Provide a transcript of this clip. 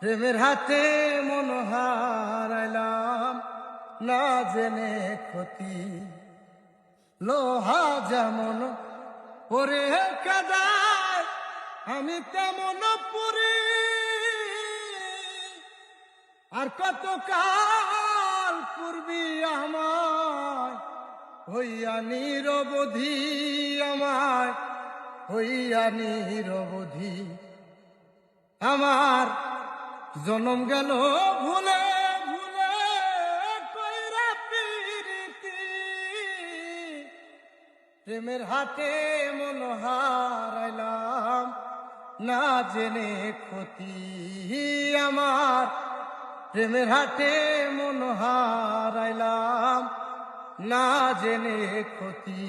প্রেমের হাতে মন হারাইলাম না জেনে ক্ষতি। লোহা যেমন পরে কাদায়, আমি তেমন পুরি। আর কত কাল পূর্বী আমায়, হইয়া নিরবধি আমায়, হইয়া নিরবধি। আমার জনম গেল ভুলে ভুলে কইরা পিরিতি। প্রেমের হাতে মন হারাইলাম না জেনে ক্ষতি আমার। প্রেমের হাতে মন হারাইলাম না জেনে ক্ষতি